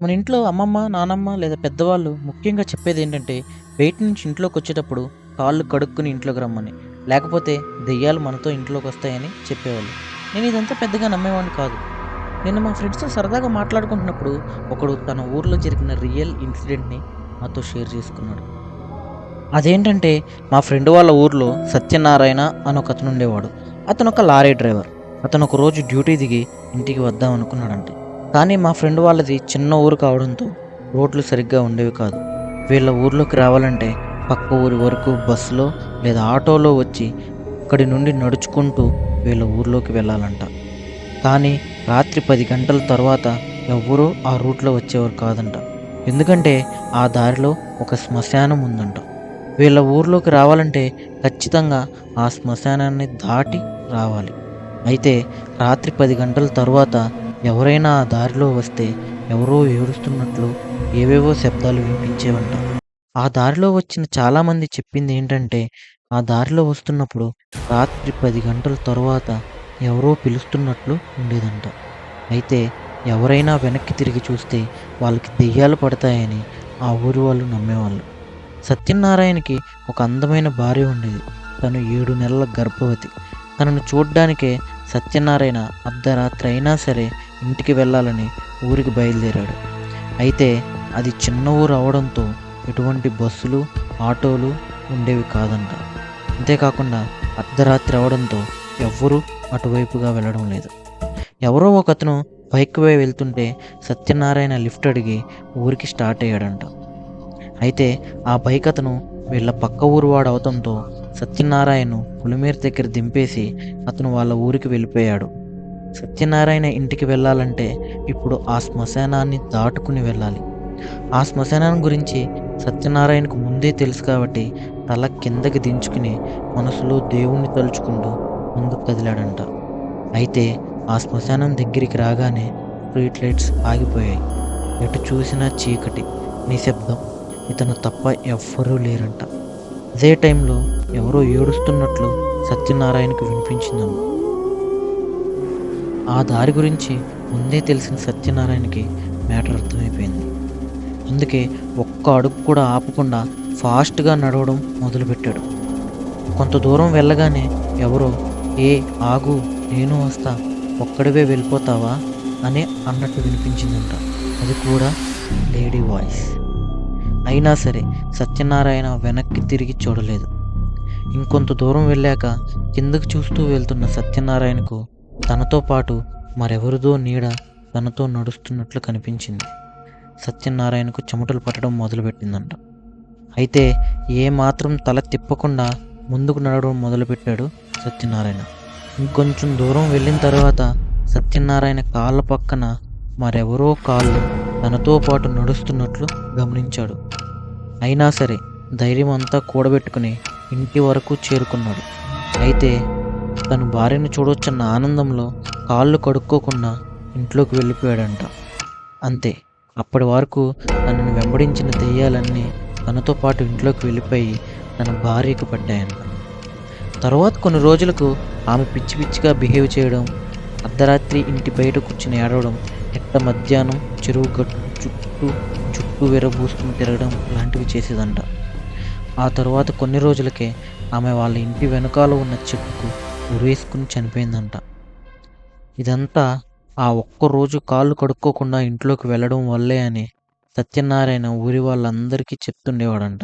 మన ఇంట్లో అమ్మమ్మ, నానమ్మ లేదా పెద్దవాళ్ళు ముఖ్యంగా చెప్పేది ఏంటంటే బయట నుంచి ఇంట్లోకి వచ్చేటప్పుడు కాళ్ళు కడుక్కుని ఇంట్లోకి రమ్మని. లేకపోతే దెయ్యాలు మనతో ఇంట్లోకి వస్తాయని చెప్పేవాళ్ళు. నేను ఇదంతా పెద్దగా నమ్మేవాడిని కాదు. నిన్న మా ఫ్రెండ్స్‌తో సరదాగా మాట్లాడుకుంటున్నప్పుడు ఒకడు తన ఊర్లో జరిగిన రియల్ ఇన్సిడెంట్‌ని మాతో షేర్ చేసుకున్నాడు. అదేంటంటే మా ఫ్రెండ్ వాళ్ళ ఊర్లో సత్యనారాయణ అని ఒకతను ఉండేవాడు. అతను ఒక లారీ డ్రైవర్. అతను ఒక రోజు డ్యూటీ దిగి ఇంటికి వద్దాం అనుకున్నాడంటే కానీ మా ఫ్రెండ్ వాళ్ళది చిన్న ఊరు కావడంతో రోడ్లు సరిగ్గా ఉండేవి కాదు. వీళ్ళ ఊర్లోకి రావాలంటే పక్క ఊరి వరకు బస్సులో లేదా ఆటోలో వచ్చి అక్కడి నుండి నడుచుకుంటూ వీళ్ళ ఊర్లోకి వెళ్ళాలంట. కానీ రాత్రి పది గంటల తర్వాత ఎవ్వరూ ఆ రూట్‌లో వచ్చేవారు కాదంట. ఎందుకంటే ఆ దారిలో ఒక శ్మశానం ఉందంట. వీళ్ళ ఊర్లోకి రావాలంటే ఖచ్చితంగా ఆ శ్మశానాన్ని దాటి రావాలి. అయితే రాత్రి పది గంటల తర్వాత ఎవరైనా ఆ దారిలో వస్తే ఎవరో ఏడుస్తున్నట్లు ఏవేవో శబ్దాలు వినిపించేవంట. ఆ దారిలో వచ్చిన చాలామంది చెప్పింది ఏంటంటే ఆ దారిలో వస్తున్నప్పుడు రాత్రి పది గంటల తరువాత ఎవరో పిలుస్తున్నట్లు ఉండేదంట. అయితే ఎవరైనా వెనక్కి తిరిగి చూస్తే వాళ్ళకి దెయ్యాలు పడతాయని ఆ ఊరి వాళ్ళు నమ్మేవాళ్ళు. సత్యనారాయణకి ఒక అందమైన భార్య ఉండేది. తను ఏడు నెలల గర్భవతి. తనను చూడ్డానికే సత్యనారాయణ అర్ధరాత్రి అయినా సరే ఇంటికి వెళ్ళాలని ఊరికి బయలుదేరాడు. అయితే అది చిన్న ఊరు అవడంతో ఎటువంటి బస్సులు, ఆటోలు ఉండేవి కాదంట. అంతేకాకుండా అర్ధరాత్రి అవడంతో ఎవ్వరూ అటువైపుగా వెళ్ళడం లేదు. ఎవరో ఒకతను వే వెళ్తుంటే సత్యనారాయణ లిఫ్ట్ అడిగి ఊరికి స్టార్ట్ అయ్యాడంట. అయితే ఆ బైక్ అతను వీళ్ళ పక్క ఊరు వాడు అవడంతో సత్యనారాయణను పులిమేరు దగ్గర దింపేసి అతను వాళ్ళ ఊరికి వెళ్ళిపోయాడు. సత్యనారాయణ ఇంటికి వెళ్ళాలంటే ఇప్పుడు ఆ శ్మశానాన్ని దాటుకుని వెళ్ళాలి. ఆ శ్మశానం గురించి సత్యనారాయణకు ముందే తెలుసు కాబట్టి తల కిందకి దించుకుని మనసులో దేవుణ్ణి తలుచుకుంటూ ముందుకు కదిలాడంట. అయితే ఆ శ్మశానం దగ్గరికి రాగానే స్ట్రీట్ లైట్స్ ఆగిపోయాయి. ఎటు చూసినా చీకటి, నిశ్శబ్దం. ఇతను తప్ప ఎవ్వరూ లేరంట. అదే టైంలో ఎవరో ఏడుస్తున్నట్లు సత్యనారాయణకు వినిపించిందంట. ఆ దారి గురించి ముందే తెలిసిన సత్యనారాయణకి మ్యాటర్ అర్థమైపోయింది. అందుకే ఒక్క అడుగు కూడా ఆపకుండా ఫాస్ట్‌గా నడవడం మొదలుపెట్టాడు. కొంత దూరం వెళ్ళగానే ఎవరో ఏ ఆగు నేను వస్తా ఒక్కడివే వెళ్ళిపోతావా అని అన్నట్టు వినిపించిందంట. అది కూడా లేడీ వాయిస్. అయినా సరే సత్యనారాయణ వెనక్కి తిరిగి చూడలేదు. ఇంకొంత దూరం వెళ్ళాక కిందకి చూస్తూ వెళ్తున్న సత్యనారాయణకు తనతో పాటు మరెవరిదో నీడ తనతో నడుస్తున్నట్లు కనిపించింది. సత్యనారాయణకు చెమటలు పట్టడం మొదలుపెట్టిందంట. అయితే ఏ మాత్రం తల తిప్పకుండా ముందుకు నడవడం మొదలుపెట్టాడు సత్యనారాయణ. ఇంకొంచెం దూరం వెళ్ళిన తర్వాత సత్యనారాయణ కాళ్ళ పక్కన మరెవరో కాళ్ళు తనతో పాటు నడుస్తున్నట్లు గమనించాడు. అయినా సరే ధైర్యం అంతా కూడబెట్టుకుని ఇంటి వరకు చేరుకున్నాడు. అయితే తను భార్యను చూడొచ్చన్న ఆనందంలో కాళ్ళు కడుక్కోకుండా ఇంట్లోకి వెళ్ళిపోయాడంట. అంతే అప్పటి వరకు తనను వెంబడించిన దెయ్యాలన్నీ తనతో పాటు ఇంట్లోకి వెళ్ళిపోయి తన భార్యకు పడ్డాయంట. తర్వాత కొన్ని రోజులకు ఆమె పిచ్చి పిచ్చిగా బిహేవ్ చేయడం, అర్ధరాత్రి ఇంటి బయట కూర్చుని ఏడవడం, ఎట్ట మధ్యాహ్నం చెరువు గట్టు చుట్టూ చుట్టూ విరబూసుకుని తిరగడం లాంటివి చేసేదంట. ఆ తర్వాత కొన్ని రోజులకే ఆమె వాళ్ళ ఇంటి వెనకాల ఉన్న చెట్టుకు ఉరేసుకుని చనిపోయిందంట. ఇదంతా ఆ ఒక్కరోజు కాళ్ళు కడుక్కోకుండా ఇంట్లోకి వెళ్ళడం వల్లే అని సత్యనారాయణ ఊరి వాళ్ళందరికీ చెప్తుండేవాడంట.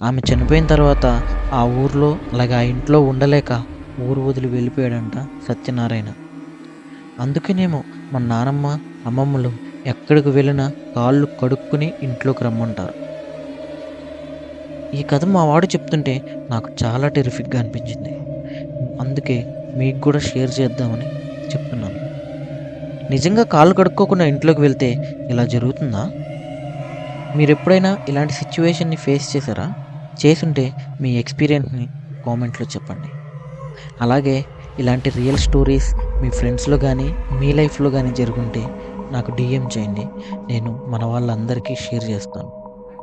ఆమె చనిపోయిన తర్వాత ఆ ఊర్లో అలాగే ఆ ఇంట్లో ఉండలేక ఊరు వదిలి వెళ్ళిపోయాడంట సత్యనారాయణ. అందుకేనేమో మా నానమ్మ, అమ్మమ్మలు ఎక్కడికి వెళ్ళినా కాళ్ళు కడుక్కుని ఇంట్లోకి రమ్మంటారు. ఈ కథ మా వాడు చెప్తుంటే నాకు చాలా టెరిఫిక్గా అనిపించింది. అందుకే మీకు కూడా షేర్ చేద్దామని చెప్తున్నాను. నిజంగా కాళ్ళు కడుక్కోకుండా ఇంట్లోకి వెళ్తే ఇలా జరుగుతుందా? మీరు ఎప్పుడైనా ఇలాంటి సిచ్యువేషన్ని ఫేస్ చేశారా? చేసుంటే మీ ఎక్స్‌పీరియన్స్‌ని కామెంట్‌లో చెప్పండి. అలాగే ఇలాంటి రియల్ స్టోరీస్ మీ ఫ్రెండ్స్‌లో కానీ మీ లైఫ్‌లో కానీ జరుగుంటే నాకు డీఎం చేయండి. నేను మన వాళ్ళందరికీ షేర్ చేస్తాను.